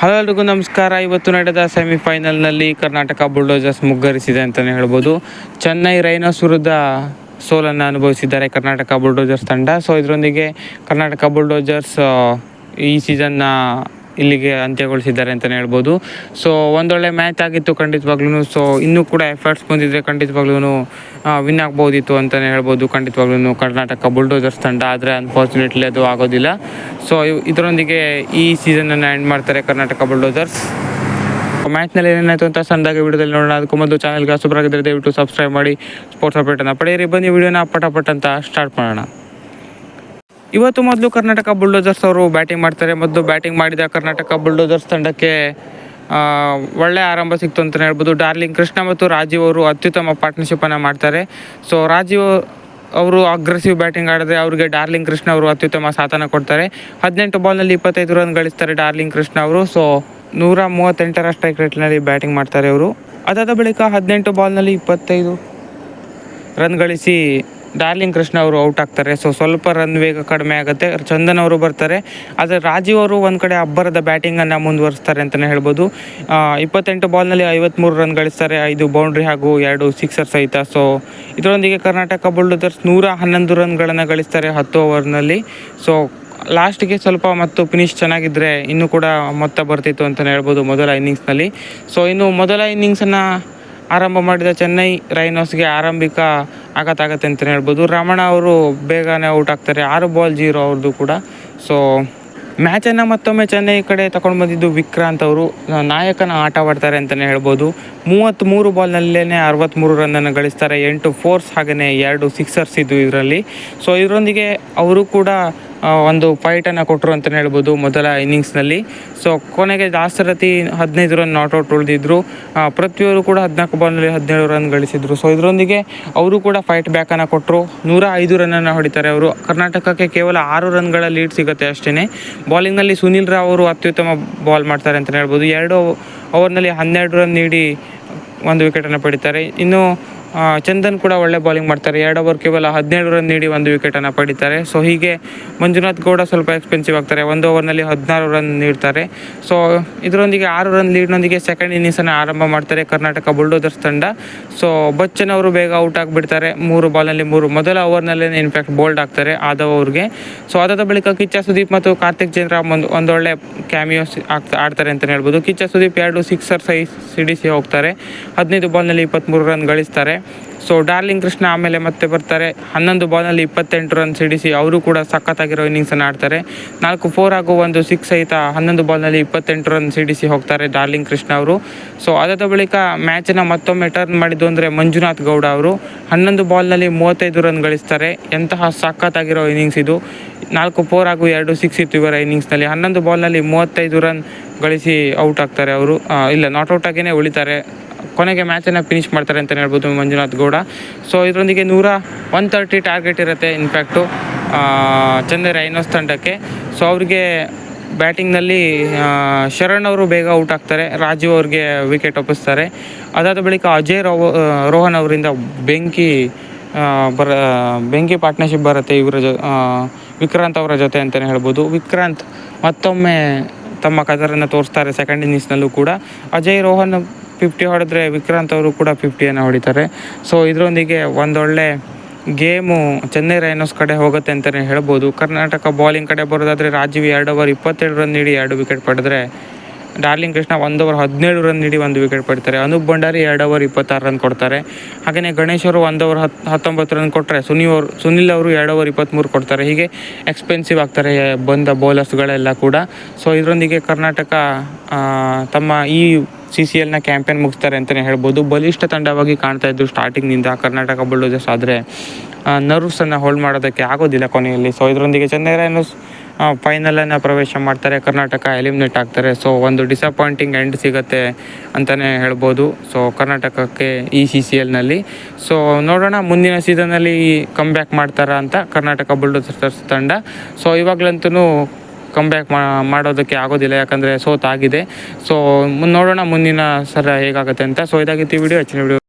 Hello ಎಲ್ರಿಗೂ ನಮಸ್ಕಾರ. ಇವತ್ತು ನಡೆದ ಸೆಮಿಫೈನಲ್ನಲ್ಲಿ ಕರ್ನಾಟಕ ಬುಲ್ಡೋಜರ್ಸ್ ಮುಗ್ಗರಿಸಿದೆ ಅಂತಲೇ ಹೇಳ್ಬೋದು. ಚೆನ್ನೈ ರೈನೋಸ್ ವಿರುದ್ಧ ಸೋಲನ್ನು ಅನುಭವಿಸಿದ್ದಾರೆ ಕರ್ನಾಟಕ ಬುಲ್ಡೋಜರ್ಸ್ ತಂಡ. ಸೊ ಇದರೊಂದಿಗೆ ಕರ್ನಾಟಕ ಬುಲ್ಡೋಜರ್ಸ್ ಈ ಸೀಸನ್ನ ಇಲ್ಲಿಗೆ ಅಂತ್ಯಗೊಳಿಸಿದ್ದಾರೆ ಅಂತಲೇ ಹೇಳ್ಬೋದು. ಸೊ ಒಂದೊಳ್ಳೆ ಮ್ಯಾಚ್ ಆಗಿತ್ತು ಖಂಡಿತವಾಗ್ಲೂ ಸೊ ಇನ್ನೂ ಕೂಡ ಎಫರ್ಟ್ಸ್ ಬಂದಿದ್ದರೆ ಖಂಡಿತವಾಗ್ಲೂ ವಿನ್ ಆಗ್ಬೋದಿತ್ತು ಅಂತಲೇ ಹೇಳ್ಬೋದು ಖಂಡಿತವಾಗ್ಲೂ ಕರ್ನಾಟಕ ಬುಲ್ಡೋಜರ್ಸ್ ತಂಡ. ಆದರೆ ಅನ್ಫಾರ್ಚುನೇಟ್ಲಿ ಅದು ಆಗೋದಿಲ್ಲ. ಸೊ ಇದರೊಂದಿಗೆ ಈ ಸೀಸನನ್ನು ಎಂಡ್ ಮಾಡ್ತಾರೆ ಕರ್ನಾಟಕ ಬುಲ್ಡೋಜರ್ಸ್ ಮ್ಯಾಚ್ನಲ್ಲಿ ಏನಾಯಿತು ಅಂತ ಸಣ್ಣದಾಗಿ ವಿಡಿಯೋದಲ್ಲಿ ನೋಡೋಣ. ಅದಕ್ಕೂ ಮೊದಲು ಚಾನಲ್ಗೆ ಹೊಸಬರಾಗಿದ್ದರೆ ದಯವಿಟ್ಟು ಸಬ್ಸ್ಕ್ರೈಬ್ ಮಾಡಿ. ಸ್ಪೋರ್ಟ್ಸ್ ಅಪ್ಡೇಟನ್ನು ಪಡೆಯಿರಿ. ಬನ್ನಿ, ವಿಡಿಯೋನ ಪಟ ಪಟ್ ಅಂತ ಸ್ಟಾರ್ಟ್ ಮಾಡೋಣ. ಇವತ್ತು ಮೊದಲು ಕರ್ನಾಟಕ ಬುಲ್ಡೋಜರ್ಸ್ ಅವರು ಬ್ಯಾಟಿಂಗ್ ಮಾಡ್ತಾರೆ. ಮೊದಲು ಬ್ಯಾಟಿಂಗ್ ಮಾಡಿದ ಕರ್ನಾಟಕ ಬುಲ್ಡೋಜರ್ಸ್ ತಂಡಕ್ಕೆ ಒಳ್ಳೆ ಆರಂಭ ಸಿಕ್ತು ಅಂತಲೇ ಹೇಳ್ಬೋದು. ಡಾರ್ಲಿಂಗ್ ಕೃಷ್ಣ ಮತ್ತು ರಾಜೀವ್ ಅವರು ಅತ್ಯುತ್ತಮ ಪಾರ್ಟ್ನರ್ಶಿಪ್ಪನ್ನು ಮಾಡ್ತಾರೆ. ಸೊ ರಾಜೀವ್ ಅವರು ಅಗ್ರೆಸಿವ್ ಬ್ಯಾಟಿಂಗ್ ಆಡಿದ್ರೆ ಅವರಿಗೆ ಡಾರ್ಲಿಂಗ್ ಕೃಷ್ಣ ಅವರು ಅತ್ಯುತ್ತಮ ಸಾಧನ ಕೊಡ್ತಾರೆ. ಹದಿನೆಂಟು ಬಾಲ್ನಲ್ಲಿ ಇಪ್ಪತ್ತೈದು ರನ್ ಗಳಿಸ್ತಾರೆ ಡಾರ್ಲಿಂಗ್ ಕೃಷ್ಣ ಅವರು. ಸೊ ನೂರ ಮೂವತ್ತೆಂಟರ ಸ್ಟ್ರೈಕ್ ರೇಟ್ನಲ್ಲಿ ಬ್ಯಾಟಿಂಗ್ ಮಾಡ್ತಾರೆ ಅವರು. ಅದಾದ ಬಳಿಕ ಹದಿನೆಂಟು ಬಾಲ್ನಲ್ಲಿ ಇಪ್ಪತ್ತೈದು ರನ್ ಗಳಿಸಿ ಡಾರ್ಲಿಂಗ್ ಕೃಷ್ಣ ಅವರು ಔಟ್ ಆಗ್ತಾರೆ. ಸೊ ಸ್ವಲ್ಪ ರನ್ ವೇಗ ಕಡಿಮೆ ಆಗುತ್ತೆ. ಚಂದನ್ ಅವರು ಬರ್ತಾರೆ. ಆದರೆ ರಾಜೀವ್ ಅವರು ಒಂದು ಕಡೆ ಅಬ್ಬರದ ಬ್ಯಾಟಿಂಗನ್ನು ಮುಂದುವರಿಸ್ತಾರೆ ಅಂತಲೇ ಹೇಳ್ಬೋದು. ಇಪ್ಪತ್ತೆಂಟು ಬಾಲ್ನಲ್ಲಿ ಐವತ್ತ್ಮೂರು ರನ್ ಗಳಿಸ್ತಾರೆ. ಐದು ಬೌಂಡ್ರಿ ಹಾಗೂ ಎರಡು ಸಿಕ್ಸರ್ ಸಹಿತ. ಸೊ ಇದರೊಂದಿಗೆ ಕರ್ನಾಟಕ ಬುಲ್ಡೋದರ್ಸ್ ನೂರ ಹನ್ನೊಂದು ರನ್ಗಳನ್ನು ಗಳಿಸ್ತಾರೆ ಹತ್ತು ಓವರ್ನಲ್ಲಿ ಸೊ ಲಾಸ್ಟ್ಗೆ ಸ್ವಲ್ಪ ಮತ್ತು ಫಿನಿಶ್ ಚೆನ್ನಾಗಿದ್ದರೆ ಇನ್ನೂ ಕೂಡ ಮೊತ್ತ ಬರ್ತಿತ್ತು ಅಂತಲೇ ಹೇಳ್ಬೋದು ಮೊದಲ ಇನ್ನಿಂಗ್ಸ್ನಲ್ಲಿ ಸೊ ಇನ್ನು ಮೊದಲ ಇನ್ನಿಂಗ್ಸನ್ನು ಆರಂಭ ಮಾಡಿದ ಚೆನ್ನೈ ರೈನೋಸ್ಗೆ ಆರಂಭಿಕ ಆಘಾತ ಆಗತ್ತೆ ಅಂತಲೇ ಹೇಳ್ಬೋದು. ರಮಣ ಅವರು ಬೇಗನೆ ಔಟ್ ಆಗ್ತಾರೆ. ಆರು ಬಾಲ್ ಜೀರೋ ಅವ್ರದ್ದು ಕೂಡ. ಸೊ ಮ್ಯಾಚನ್ನು ಮತ್ತೊಮ್ಮೆ ಚೆನ್ನೈ ಕಡೆ ತಗೊಂಡು ಬಂದಿದ್ದು ವಿಕ್ರಾಂತ್ ಅವರು. ನಾಯಕನ ಆಟವಾಡ್ತಾರೆ ಅಂತಲೇ ಹೇಳ್ಬೋದು. ಮೂವತ್ತ್ಮೂರು ಬಾಲ್ನಲ್ಲೇ ಅರವತ್ತ್ಮೂರು ರನ್ನನ್ನು ಗಳಿಸ್ತಾರೆ. ಎಂಟು ಫೋರ್ಸ್ ಹಾಗೆಯೇ ಎರಡು ಸಿಕ್ಸರ್ಸ್ ಇದ್ದು ಇದರಲ್ಲಿ. ಸೊ ಇದರೊಂದಿಗೆ ಅವರು ಕೂಡ ಒಂದು ಫೈಟನ್ನು ಕೊಟ್ಟರು ಅಂತಲೇ ಹೇಳ್ಬೋದು ಮೊದಲ ಇನ್ನಿಂಗ್ಸ್ನಲ್ಲಿ ಸೊ ಕೊನೆಗೆ ದಾಸರಥಿ ಹದಿನೈದು ರನ್ ನಾಟ್ಔಟ್ ಉಳಿದಿದ್ರು. ಪ್ರತಿಯೊಬ್ಬರು ಕೂಡ ಹದಿನಾಲ್ಕು ಬಾಲ್ನಲ್ಲಿ ಹದಿನೇಳು ರನ್ ಗಳಿಸಿದರು. ಸೊ ಇದರೊಂದಿಗೆ ಅವರು ಕೂಡ ಫೈಟ್ ಬ್ಯಾಕನ್ನು ಕೊಟ್ಟರು ನೂರ ಐದು ರನ್ನನ್ನು ಹೊಡಿತಾರೆ ಅವರು. ಕರ್ನಾಟಕಕ್ಕೆ ಕೇವಲ ಆರು ರನ್ಗಳ ಲೀಡ್ ಸಿಗುತ್ತೆ ಅಷ್ಟೇ ಬಾಲಿಂಗ್ನಲ್ಲಿ ಸುನಿಲ್ ರಾವ್ ಅವರು ಅತ್ಯುತ್ತಮ ಬಾಲ್ ಮಾಡ್ತಾರೆ ಅಂತಲೇ ಹೇಳ್ಬೋದು. ಎರಡು ಓವರ್ನಲ್ಲಿ ಹನ್ನೆರಡು ರನ್ ನೀಡಿ ಒಂದು ವಿಕೆಟನ್ನು ಪಡಿತಾರೆ. ಇನ್ನು ಚಂದನ್ ಕೂಡ ಒಳ್ಳೆ ಬಾಲಿಂಗ್ ಮಾಡ್ತಾರೆ. ಎರಡು ಓವರ್ ಕೇವಲ ಹದಿನೇಳು ರನ್ ನೀಡಿ ಒಂದು ವಿಕೆಟನ್ನು ಪಡಿತಾರೆ. ಸೊ ಹೀಗೆ ಮಂಜುನಾಥ್ ಗೌಡ ಸ್ವಲ್ಪ ಎಕ್ಸ್ಪೆನ್ಸಿವ್ ಆಗ್ತಾರೆ. ಒಂದು ಓವರ್ನಲ್ಲಿ ಹದಿನಾರು ರನ್ ನೀಡ್ತಾರೆ. ಸೊ ಇದರೊಂದಿಗೆ ಆರು ರನ್ ಲೀಡ್ನೊಂದಿಗೆ ಸೆಕೆಂಡ್ ಇನ್ನಿಂಗ್ಸನ್ನು ಆರಂಭ ಮಾಡ್ತಾರೆ ಕರ್ನಾಟಕ ಬುಲ್ಡೋದರ್ಸ್ ತಂಡ. ಸೊ ಬಚ್ಚನ್ ಅವರು ಬೇಗ ಔಟ್ ಆಗಿಬಿಡ್ತಾರೆ. ಮೂರು ಬಾಲ್ನಲ್ಲಿ ಮೂರು. ಮೊದಲ ಓವರ್ನಲ್ಲೇ ಇನ್ಫ್ಯಾಕ್ಟ್ ಬೋಲ್ಡ್ ಆಗ್ತಾರೆ ಆದವ್ ಅವ್ರಿಗೆ. ಸೊ ಅದಾದ ಬಳಿಕ ಕಿಚ್ಚ ಸುದೀಪ್ ಮತ್ತು ಕಾರ್ತಿಕ್ ಜೈನ್ರ ಒಂದು, ಒಂದೊಳ್ಳೆ ಕ್ಯಾಮಿಯೋಸ್ ಆಗ್ತಾ ಆಡ್ತಾರೆ ಅಂತಲೇ ಹೇಳ್ಬೋದು. ಕಿಚ್ಚ ಸುದೀಪ್ ಎರಡು ಸಿಕ್ಸರ್ ಸೈ, ಸಿಡಿಸಿ ಹೋಗ್ತಾರೆ. ಹದಿನೈದು ಬಾಲ್ನಲ್ಲಿ ಇಪ್ಪತ್ತ್ಮೂರು ರನ್ ಗಳಿಸ್ತಾರೆ. ಸೊ ಡಾರ್ಲಿಂಗ್ ಕೃಷ್ಣ ಆಮೇಲೆ ಮತ್ತೆ ಬರ್ತಾರೆ. ಹನ್ನೊಂದು ಬಾಲ್ನಲ್ಲಿ ಇಪ್ಪತ್ತೆಂಟು ರನ್ ಸಿಡಿಸಿ ಅವರು ಕೂಡ ಸಖತ್ತಾಗಿರೋ ಇನ್ನಿಂಗ್ಸನ್ನು ಆಡ್ತಾರೆ. ನಾಲ್ಕು ಫೋರ್ ಹಾಗೂ ಒಂದು ಸಿಕ್ಸ್ ಸಹಿತ ಹನ್ನೊಂದು ಬಾಲ್ನಲ್ಲಿ ಇಪ್ಪತ್ತೆಂಟು ರನ್ ಸಿಡಿಸಿ ಹೋಗ್ತಾರೆ ಡಾರ್ಲಿಂಗ್ ಕೃಷ್ಣ ಅವರು. ಸೊ ಅದಾದ ಬಳಿಕ ಮ್ಯಾಚನ್ನು ಮತ್ತೊಮ್ಮೆ ಟರ್ನ್ ಮಾಡಿದ್ದು ಅಂದರೆ ಮಂಜುನಾಥ್ ಗೌಡ ಅವರು. ಹನ್ನೊಂದು ಬಾಲ್ನಲ್ಲಿ ಮೂವತ್ತೈದು ರನ್ ಗಳಿಸ್ತಾರೆ. ಎಂತಹ ಸಖತ್ತಾಗಿರೋ ಇನ್ನಿಂಗ್ಸ್ ಇದು. ನಾಲ್ಕು ಫೋರ್ ಹಾಗೂ ಎರಡು ಸಿಕ್ಸ್ ಇತ್ತು ಇವರ ಇನ್ನಿಂಗ್ಸ್ನಲ್ಲಿ ಹನ್ನೊಂದು ಬಾಲ್ನಲ್ಲಿ ಮೂವತ್ತೈದು ರನ್ ಗಳಿಸಿ ಔಟ್ ಆಗ್ತಾರೆ ಅವರು. ಇಲ್ಲ ನಾಟ್ ಔಟ್ ಆಗಿಯೇ ಉಳಿತಾರೆ. ಕೊನೆಗೆ ಮ್ಯಾಚನ್ನು ಫಿನಿಶ್ ಮಾಡ್ತಾರೆ ಅಂತಲೇ ಹೇಳ್ಬೋದು ಮಂಜುನಾಥ್ ಗೌಡ. ಸೊ ಇದರೊಂದಿಗೆ ನೂರ ಒನ್ ತರ್ಟಿ ಟಾರ್ಗೆಟ್ ಇರುತ್ತೆ ಇನ್ಫ್ಯಾಕ್ಟು ಚೆನ್ನೈ ರೈನೋಸ್ ತಂಡಕ್ಕೆ. ಸೊ ಅವ್ರಿಗೆ ಬ್ಯಾಟಿಂಗ್ನಲ್ಲಿ ಶರಣ್ ಅವರು ಬೇಗ ಔಟ್ ಆಗ್ತಾರೆ, ರಾಜು ಅವ್ರಿಗೆ ವಿಕೆಟ್ ಒಪ್ಪಿಸ್ತಾರೆ. ಅದಾದ ಬಳಿಕ ಅಜಯ್ ರೋ ರೋಹನ್ ಅವರಿಂದ ಬೆಂಕಿ ಬರ ಬೆಂಕಿ ಪಾರ್ಟ್ನರ್ಶಿಪ್ ಬರುತ್ತೆ ಇವರ ಜೊ ವಿಕ್ರಾಂತ್ ಅವರ ಜೊತೆ ಅಂತಲೇ ಹೇಳ್ಬೋದು. ವಿಕ್ರಾಂತ್ ಮತ್ತೊಮ್ಮೆ ತಮ್ಮ ಕದರನ್ನು ತೋರಿಸ್ತಾರೆ ಸೆಕೆಂಡ್ ಇನ್ನಿಂಗ್ಸ್ನಲ್ಲೂ ಕೂಡ. ಅಜಯ್, ರೋಹನ್ ಫಿಫ್ಟಿ ಹೊಡೆದ್ರೆ ವಿಕ್ರಾಂತ್ ಅವರು ಕೂಡ ಫಿಫ್ಟಿಯನ್ನು ಹೊಡಿತಾರೆ. ಸೊ ಇದರೊಂದಿಗೆ ಒಂದೊಳ್ಳೆ ಗೇಮು ಚೆನ್ನೈ ರೈನೋಸ್ ಕಡೆ ಹೋಗುತ್ತೆ ಅಂತಲೇ ಹೇಳ್ಬೋದು. ಕರ್ನಾಟಕ ಬಾಲಿಂಗ್ ಕಡೆ ಬರೋದಾದರೆ ರಾಜೀವ್ ಎರಡು ಓವರ್ ಇಪ್ಪತ್ತೆರಡು ರನ್ ನೀಡಿ ಎರಡು ವಿಕೆಟ್ ಪಡೆದ್ರೆ ಡಾರ್ಲಿಂಗ್ ಕೃಷ್ಣ ಒಂದು ಓವರ್ ಹದಿನೇಳು ರನ್ ನೀಡಿ ಒಂದು ವಿಕೆಟ್ ಪಡ್ತಾರೆ. ಅನೂಪ್ ಭಂಡಾರಿ ಎರಡು ಓವರ್ ಇಪ್ಪತ್ತಾರು ರನ್ ಕೊಡ್ತಾರೆ. ಹಾಗೆಯೇ ಗಣೇಶ್ ಅವರು ಒಂದು ಓವರ್ ಹತ್ತು ಹತ್ತೊಂಬತ್ತು ರನ್ ಕೊಟ್ಟರೆ ಸುನಿಲ್ ಅವರು ಸುನಿಲ್ ಅವರು ಎರಡು ಓವರ್ ಇಪ್ಪತ್ತ್ಮೂರು ಕೊಡ್ತಾರೆ. ಹೀಗೆ ಎಕ್ಸ್ಪೆನ್ಸಿವ್ ಆಗ್ತಾರೆ ಬಂದ ಬೌಲರ್ಸ್ಗಳೆಲ್ಲ ಕೂಡ. ಸೊ ಇದರೊಂದಿಗೆ ಕರ್ನಾಟಕ ತಮ್ಮ ಈ ಸಿ ಸಿ ಎಲ್ನ ಕ್ಯಾಂಪೇನ್ ಮುಗಿಸ್ತಾರೆ ಅಂತಲೇ ಹೇಳ್ಬೋದು. ಬಲಿಷ್ಠ ತಂಡವಾಗಿ ಕಾಣ್ತಾ ಇದ್ದು ಸ್ಟಾರ್ಟಿಂಗ್ನಿಂದ ಕರ್ನಾಟಕ ಬುಲ್ಡೋಜರ್ಸ್ ಆದರೆ ನರ್ವ್ಸನ್ನು ಹೋಲ್ಡ್ ಮಾಡೋದಕ್ಕೆ ಆಗೋದಿಲ್ಲ ಕೊನೆಯಲ್ಲಿ. ಸೊ ಇದರೊಂದಿಗೆ ಚೆನ್ನೈ ರೈನರ್ಸ್ ಫೈನಲನ್ನು ಪ್ರವೇಶ ಮಾಡ್ತಾರೆ. ಕರ್ನಾಟಕ ಎಲಿಮಿನೇಟ್ ಆಗ್ತಾರೆ. ಸೊ ಒಂದು ಡಿಸಪಾಯಿಂಟಿಂಗ್ ಎಂಡ್ ಸಿಗುತ್ತೆ ಅಂತಲೇ ಹೇಳ್ಬೋದು. ಸೊ ಕರ್ನಾಟಕಕ್ಕೆ ಈ ಸಿ ಸಿ ಎಲ್ನಲ್ಲಿ ಸೊ ನೋಡೋಣ ಮುಂದಿನ ಸೀಸನಲ್ಲಿ ಕಮ್ ಬ್ಯಾಕ್ ಮಾಡ್ತಾರಾ ಅಂತ ಕರ್ನಾಟಕ ಬುಲ್ಡೋಸರ್ಸ್ ತಂಡ. ಸೊ ಇವಾಗಲಂತೂ ಕಮ್ ಬ್ಯಾಕ್ ಮಾಡೋದಕ್ಕೆ ಆಗೋದಿಲ್ಲ, ಯಾಕಂದರೆ ಸೋತಾಗಿದೆ. ಸೊ ನೋಡೋಣ ಮುಂದಿನ ಸರ ಹೇಗಾಗುತ್ತೆ ಅಂತ. ಸೊ ಇದಾಗಿತ್ತು ಈ ವಿಡಿಯೋ ಹೆಚ್ಚಿನ ವಿಡಿಯೋ